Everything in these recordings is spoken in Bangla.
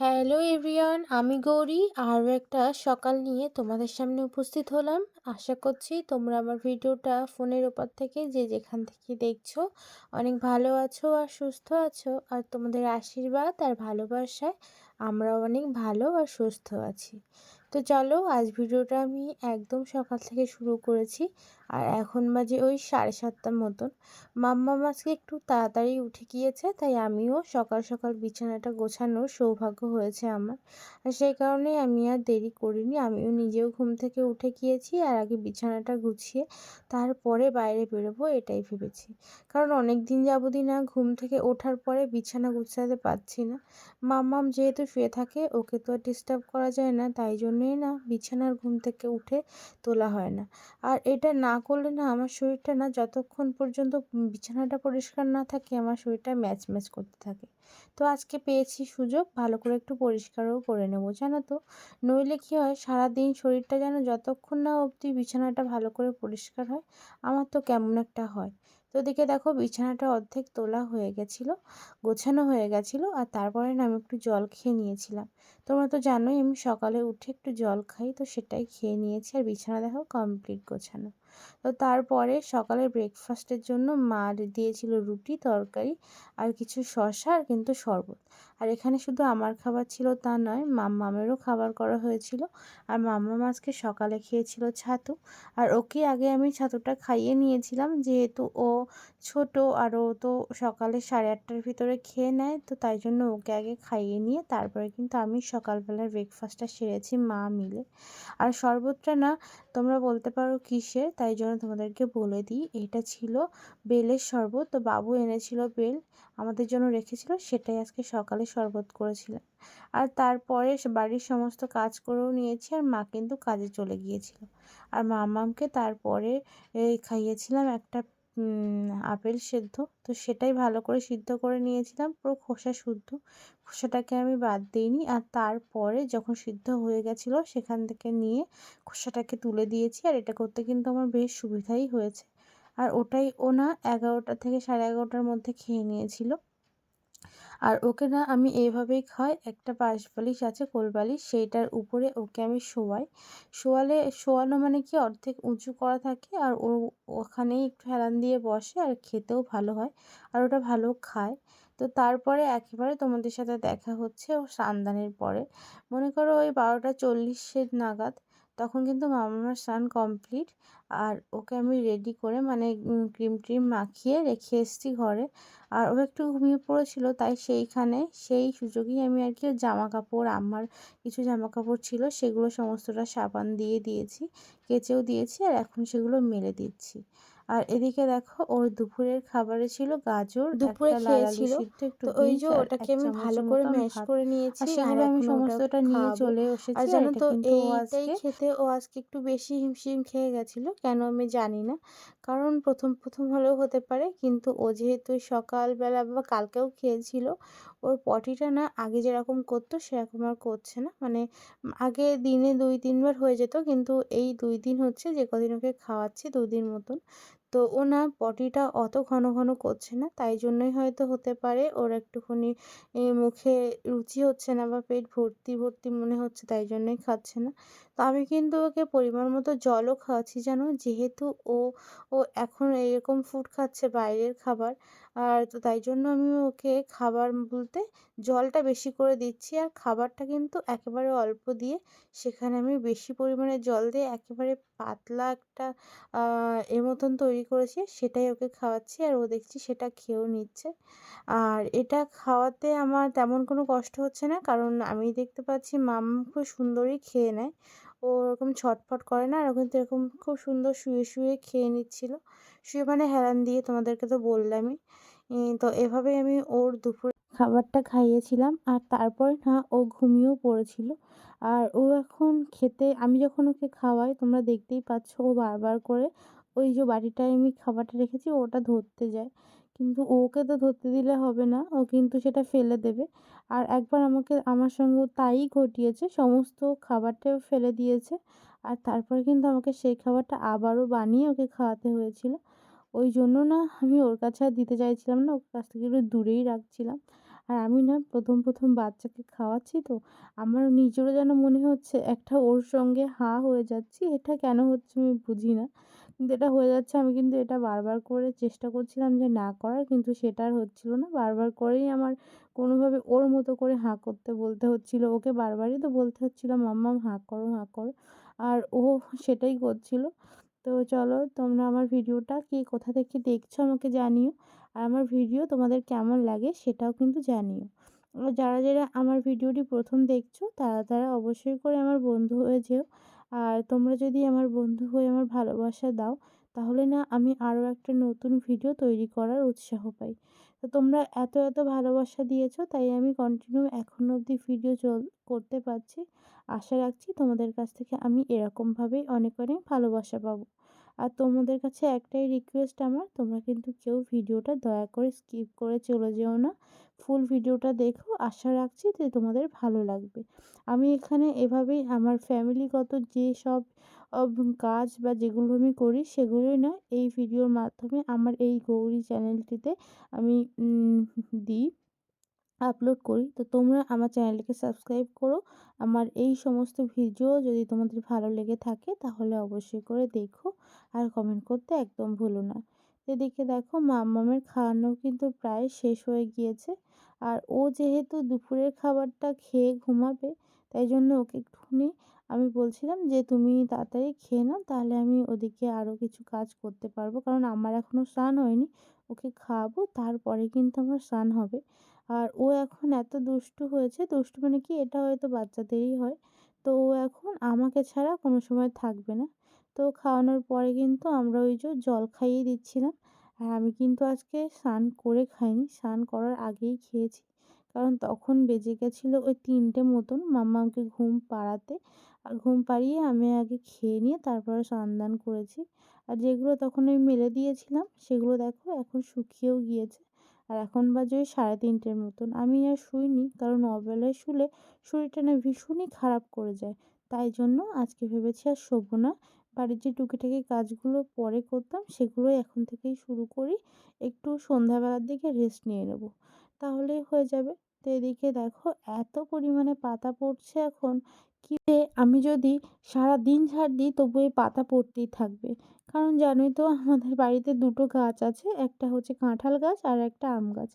হ্যালো এভরিয়ান আমি গৌরী। আরও একটা সকাল নিয়ে তোমাদের সামনে উপস্থিত হলাম। আশা করছি তোমরা আমার ভিডিওটা ফোনের ওপর থেকে যে যেখান থেকে দেখছ, অনেক ভালো আছো আর সুস্থ আছো। আর তোমাদের আশীর্বাদ আর ভালোবাসায় আমরা অনেক ভালো আর সুস্থ আছি। তো চলো আজ ভিডিওটা আমি একদম সকাল থেকে শুরু করেছি। আর এখন বাজে ওই সাড়ে সাতটার মতন। মাম্মা আজকে একটু তাড়াতাড়ি উঠে গিয়েছে, তাই আমিও সকাল সকাল বিছানাটা গোছানোর সৌভাগ্য হয়েছে আমার। আর সেই কারণেই আমি আর দেরি করিনি, আমিও নিজেও ঘুম থেকে উঠে গিয়েছি আর আগে বিছানাটা গুছিয়ে তারপরে বাইরে বেরোবো এটাই ভেবেছি। কারণ অনেক দিন যাবতই না ঘুম থেকে ওঠার পরে বিছানা গুছাতে পারছি না। মাম্মাম যেহেতু শুয়ে থাকে, ওকে তো আর ডিস্টার্ব করা যায় না, তাই জন্যই না বিছানার ঘুম থেকে উঠে তোলা হয় না। আর এটা না করলে না আমার শরীরটা না যতক্ষণ পর্যন্ত বিছানাটা পরিষ্কার না থাকে, আমার শরীরটা ম্যাচ ম্যাচ করতে থাকে। তো আজকে পেয়েছি সুযোগ, ভালো করে একটু পরিষ্কারও করে নেব, জানো তো? নইলে কী হয়, সারাদিন শরীরটা যেন যতক্ষণ না অবধি বিছানাটা ভালো করে পরিষ্কার হয়, আমার তো কেমন একটা হয়। তো ওদিকে দেখো বিছানাটা অর্ধেক তোলা হয়ে গেছিল, গোছানো হয়ে গেছিল আর তারপরে না আমি একটু জল খেয়ে নিয়েছিলাম। তোমরা তো জানোই আমি সকালে উঠে একটু জল খাই তো সেটাই খেয়ে নিয়েছি আর বিছানা দেখো কমপ্লিট গোছানো। তো তারপরে সকালের ব্রেকফাস্টের জন্য মা দিয়েছিল রুটি, তরকারি আর কিছু শশা আর কিন্তু শরবত। আর এখানে শুধু আমার খাবার ছিল তা নয়, মাম্মামেরও খাবার করা হয়েছিল। আর মাম্মা মাছকে সকালে খেয়েছিল ছাতু। আর ওকে আগে আমি ছাতুটা খাইয়ে নিয়েছিলাম, যেহেতু ও ছোট আর ও তো সকালে সাড়ে আটটার ভিতরে খেয়ে নেয়, তো তাই জন্য ওকে আগে খাইয়ে নিয়ে তারপরে কিন্তু আমি সকালবেলার ব্রেকফাস্টটা সেরেছি মা মিলে। আর শরবতটা না, তোমরা বলতে পারো কিসের? তাই জন্য তোমাদেরকে বলে দিই, এটা ছিল বেলের শরবত। তো বাবু এনেছিল বেল, আমাদের জন্য রেখেছিল, সেটাই আজকে সকালে শরবত করেছিলাম আর তারপরে বাড়ির সমস্ত কাজ করেও নিয়েছি আর মা কিন্তু কাজে চলে গিয়েছিল। আর মামামকে তারপরে খাইয়েছিলাম একটা আপেল সেদ্ধ। তো সেটাই ভালো করে সিদ্ধ করে নিয়েছিলাম, পুরো খোসা শুদ্ধ। খোসাটাকে আমি বাদ দিইনি। আর তারপরে যখন সিদ্ধ হয়ে গেছিল, সেখান থেকে নিয়ে খোসাটাকে তুলে দিয়েছি। আর এটা করতে কিন্তু আমার বেশ সুবিধাই হয়েছে। আর ওটাই ওনা এগারোটা থেকে সাড়ে এগারোটার মধ্যে খেয়ে নিয়েছিল। আর ওকে না আমি এইভাবেই খাই একটা পাশ বালিশ আছে কোল বালিশ সেইটার উপরে ওকে আমি শোয়াই। শোয়ালে, শোয়ানো মানে কি অর্ধেক উঁচু করা থাকে আর ও, ওখানেই একটু হেলান দিয়ে বসে আর খেতেও ভালো হয় আর ওটা ভালো খায়। তো তারপরে একেবারে তোমাদের সাথে দেখা হচ্ছে ও সান্দানের পরে। মনে করো ওই বারোটা চল্লিশের নাগাদ তখন কিন্তু মামার স্নান কমপ্লিট আর ওকে আমি রেডি করে মানে ক্রিম ট্রিম মাখিয়ে রেখে এসেছি ঘরে। আর ও একটু ঘুমিয়ে পড়েছিল, তাই সেইখানে সেই সুযোগেই আমি আর কি জামা কাপড় আমার কিছু জামা কাপড় ছিল, সেগুলো সমস্তটা সাবান দিয়ে দিয়েছি, কেচেও দিয়েছি, আর এখন সেগুলো মেলে দিচ্ছি। আর এদিকে দেখো ওর দুপুরের খাবারে ছিল গাজর দুপুরে খেয়েছিল। তো ওই যে ওটাকে আমি ভালো করে ম্যাশ করে নিয়েছি সেগুলো আমি সমস্তটা নিয়ে চলে এসেছি আর জানো তো এইটাই খেতে ও আজকে একটু বেশি হিমশিম খেয়ে গেছিল কেন আমি জানি না। কারণ প্রথম প্রথম হলেও হতে পারে কিন্তু ও যেহেতু সকালবেলা বা কালকেও খেয়েছিল ওর পটিটা না আগে যেরকম করতো সেরকম আর করছে না। মানে আগে দিনে দুই তিনবার হয়ে যেত কিন্তু এই দুই দিন হচ্ছে যে কদিন ওকে খাওয়াচ্ছি দুদিন মতন। তো ওনার পটিটা অত ঘন ঘন করছে না, তাই জন্যই হয়তো হতে পারে ওর একটুখানি মুখে রুচি হচ্ছে না বা পেট ভর্তি ভর্তি মনে হচ্ছে তাই জন্যই খাচ্ছে না। তো আমি কিন্তু ওকে পরিমাণ মতো জলও খাওয়াচ্ছি যেন, যেহেতু ও ও এখন এরকম ফুড খাচ্ছে বাইরের খাবার আর তো তাই জন্য আমি ওকে খাবার বলতে জলটা বেশি করে দিচ্ছি। আর খাবারটা কিন্তু একেবারে অল্প দিয়ে সেখানে আমি বেশি পরিমাণে জল দিয়ে একেবারে পাতলা একটা এর মতন তৈরি করেছি, সেটাই ওকে খাওয়াচ্ছি। আর ও দেখছি সেটা খেয়েও নিচ্ছে। আর এটা খাওয়াতে আমার তেমন কোনো কষ্ট হচ্ছে না, কারণ আমি দেখতে পাচ্ছি মাম খুব সুন্দরই খেয়ে নেয়। ও ওরকম ছটফট করে না, আর ও কিন্তু এরকম খুব সুন্দর শুয়ে শুয়ে খেয়ে নিচ্ছিল। শুয়ে মানে হেলান দিয়ে তোমাদেরকে তো বললামই। তো এভাবেই আমি ওর দুপুর খাবারটা খাইয়েছিলাম। আর তারপরে না, ও ঘুমিয়েও পড়েছিল। আর ও এখন খেতে, আমি যখন ওকে খাওয়াই, তোমরা দেখতেই পাচ্ছ ও বারবার করে ওই যে বাটিটায় আমি খাবারটা রেখেছি, ওটা ধরতে যায়। কিন্তু ওকে তো ধরতে দিলে হবে না, ও কিন্তু সেটা ফেলে দেবে। আর একবার আমাকে, আমার সঙ্গেও তাই ঘটিয়েছে, সমস্ত খাবারটাও ফেলে দিয়েছে। আর তারপরে কিন্তু আমাকে সেই খাবারটা আবারও বানিয়ে ওকে খাওয়াতে হয়েছিল। ওই জন্য না আমি ওর কাছে আর দিতে চাইছিলাম না ওর কাছ থেকে একটু দূরেই রাখছিলাম। আর আমি না প্রথম প্রথম বাচ্চাকে খাওয়াচ্ছি তো, আমার নিজেরও যেন মনে হচ্ছে একটা ওর সঙ্গে হাঁ হয়ে যাচ্ছি, এটা কেন হচ্ছে আমি বুঝি না। কিন্তু এটা হয়ে যাচ্ছে, আমি কিন্তু এটা বারবার করে চেষ্টা করছিলাম যে না করার, কিন্তু সেটা আর হচ্ছিল না। বারবার করেই আমার কোনোভাবে ওর মতো করে হাঁ করতে বলতে হচ্ছিল, ওকে বারবারই তো বলতে হচ্ছিল, মাম্মাম, হাঁ করো হাঁ করো। আর ও সেটাই করছিল। তো চলো তোমরা আমার ভিডিওটা কে কোথা থেকে দেখছ আমাকে জানিও। আর আমার ভিডিও তোমাদের কেমন লাগে সেটাও কিন্তু জানিও। যারা যারা আমার ভিডিওটি প্রথম দেখছ তারা তারা অবশ্যই করে আমার বন্ধু হয়ে যেও। আর তোমরা যদি আমার বন্ধু হয়ে আমার ভালোবাসা দাও তাহলে না আমি আরও একটা নতুন ভিডিও তৈরি করার উৎসাহ পাই। তো তোমরা এত এত ভালোবাসা দিয়েছ, তাই আমি কন্টিনিউ এখনও অবধি ভিডিও চল, করতে পারছি। আশা রাখছি তোমাদের কাছ থেকে আমি এরকমভাবেই অনেক অনেক ভালোবাসা পাবো। আর তোমাদের কাছে একটাই রিকোয়েস্ট আমার, তোমরা কিন্তু কেউ ভিডিওটা দয়া করে স্কিপ করে চলে যেও না। ফুল ভিডিওটা দেখো, আশা রাখছি যে তোমাদের ভালো লাগবে। আমি এখানে এভাবেই আমার ফ্যামিলিগত যে সব কাজ বা যেগুলো আমি করি সেগুলোই না এই ভিডিওর মাধ্যমে আমার এই গৌরী চ্যানেলটিতে আমি দিই, আপলোড করি। তো তোমরা আমার চ্যানেলটিকে সাবস্ক্রাইব করো। আমার এই সমস্ত ভিডিও যদি তোমাদের ভালো লেগে থাকে তাহলে অবশ্যই করে দেখো আর কমেন্ট করতে একদম ভুলো না। এদিকে দেখো মাম্মামের খাওয়ানো কিন্তু প্রায় শেষ হয়ে গিয়েছে। আর ও যেহেতু দুপুরের খাবারটা খেয়ে ঘুমাবে, তাই জন্য ওকে একটুখানি আমি বলছিলাম যে, তুমি তাড়াতাড়ি খেয়ে নাও, তাহলে আমি ওদিকে আরও কিছু কাজ করতে পারব। কারণ আমার এখনও স্নান হয়নি, ওকে খাওয়াবো, তারপরে কিন্তু আমার স্নান হবে। আর ও এখন এত দুষ্টু হয়েছে, দুষ্টু মানে কি? এটা হয়তো বাচ্চাদেরই হয়। তো ও এখন আমাকে ছাড়া কোনো সময় থাকবে না। তো খাওয়ানোর পরে কিন্তু আমরা ওই যে জল খাইয়ে দিচ্ছিলাম। আর আমি কিন্তু আজকে স্নান করে খাইনি, স্নান করার আগেই খেয়েছি। কারণ তখন বেজে গেছিল ওই তিনটে মতন মাম্মাকে ঘুম পাড়াতে। ঘুম পাড়িয়ে আমি আগে খেয়ে নিয়ে তারপরে স্নান দান করেছি। আর যেগুলো তখন আমি মেলে দিয়েছিলাম, সেগুলো দেখো এখন শুকিয়েও গিয়েছে। আর এখন বাজে ওই সাড়ে তিনটের মতন। আমি আর শুইনি কারণ অবেলায় শুলে শরীরটা না ভীষণই খারাপ করে যায়। তাই জন্য আজকে ভেবেছি আর শোবো না। বাড়ির যে টুকিটাকি কাজগুলো পরে করতাম, সেগুলোই এখন থেকেই শুরু করি। একটু সন্ধ্যাবেলার দিকে রেস্ট নিয়ে নেব। তাহলেই হয়ে যাবে। তো এদিকে দেখো এত পরিমাণে পাতা পড়ছে এখন। কি আমি যদি সারা দিন ঝাড় দিই, তবু এই পাতা পড়তেই থাকবে। কারণ জানোই তো, আমাদের বাড়িতে দুটো গাছ আছে, একটা হচ্ছে কাঁঠাল গাছ আর একটা আম গাছ।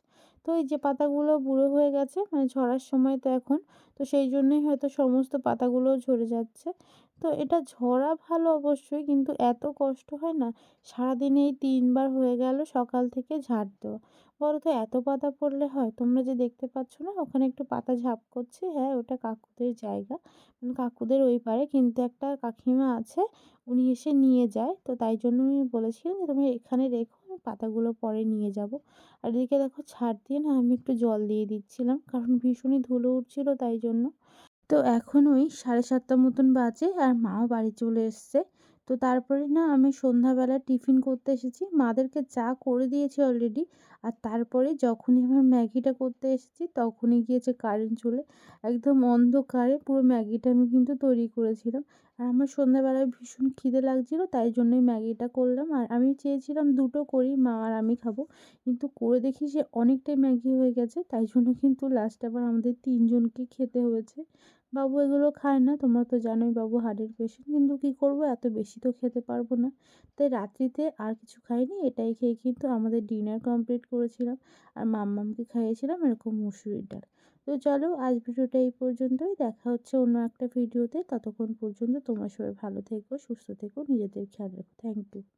তো এই যে পাতাগুলো বুড়ো হয়ে গেছে মানে ঝরার সময় তো এখন, তো সেই জন্যই হয়তো সমস্ত পাতাগুলো ঝরে যাচ্ছে। তো এটা ঝরা ভালো অবশ্যই, কিন্তু এত কষ্ট হয় না? সারাদিনে এই তিনবার হয়ে গেল সকাল থেকে ঝাড় দেওয়া। তো এত পাতা পড়লে হয়? তোমরা যে দেখতে পাচ্ছ না, ওখানে একটু পাতা ঝাপ করছে। হ্যাঁ ওটা কাকুদের জায়গা। মানে কাকুদের ওই পারে কিন্তু একটা কাকিমা আছে, উনি এসে নিয়ে যায়। তো তাই জন্য আমি বলেছিলাম যে তুমি এখানে রেখো, আমি পাতাগুলো পরে নিয়ে যাব। আর এদিকে দেখো ছাড় দিয়ে না আমি একটু জল দিয়ে দিচ্ছিলাম, কারণ ভীষণই ধুলো উঠছিল তাই জন্য। তো এখন ওই সাড়ে সাতটা মতন বাজে আর মাও বাড়ি চলে এসছে। তো তারপরে না আমি সন্ধ্যাবেলা টিফিন করতে এসেছি। মাদেরকে চা করে দিয়েছি অলরেডি আর তারপরে যখনই আমার ম্যাগিটা করতে এসেছি তখনই গিয়েছে কারেন্ট চলে। একদম অন্ধকারে পুরো ম্যাগিটা আমি কিন্তু তৈরি করেছিলাম। আর আমার সন্ধ্যাবেলায় ভীষণ খিদে লাগছিল তাই জন্যই ম্যাগিটা করলাম। আর আমি চেয়েছিলাম দুটো করি, মা আর আমি খাব। কিন্তু করে দেখি যে অনেকটাই ম্যাগি হয়ে গেছে, তাই জন্য কিন্তু লাস্টে আবার আমাদের তিনজনকে খেতে হয়েছে। বাবু এগুলো খায় না, তোমরা তো জানোই বাবু হার্টের পেশেন্ট, কিন্তু কী করব? এত বেশি তো খেতে পারব না। তাই রাত্রিতে আর কিছু খাইনি, এটাই খেয়ে কিন্তু আমাদের ডিনার কমপ্লিট করেছিলাম। আর মাম্মামকে খাইয়েছিলাম এরকম মুসুরির ডাল। তো চলো, আজ ভিডিওটা এই পর্যন্তই। দেখা হচ্ছে অন্য একটা ভিডিওতে। ততক্ষণ পর্যন্ত তোমরা সবাই ভালো থেকো, সুস্থ থেকো, নিজেদের খেয়াল রেখো। Thank you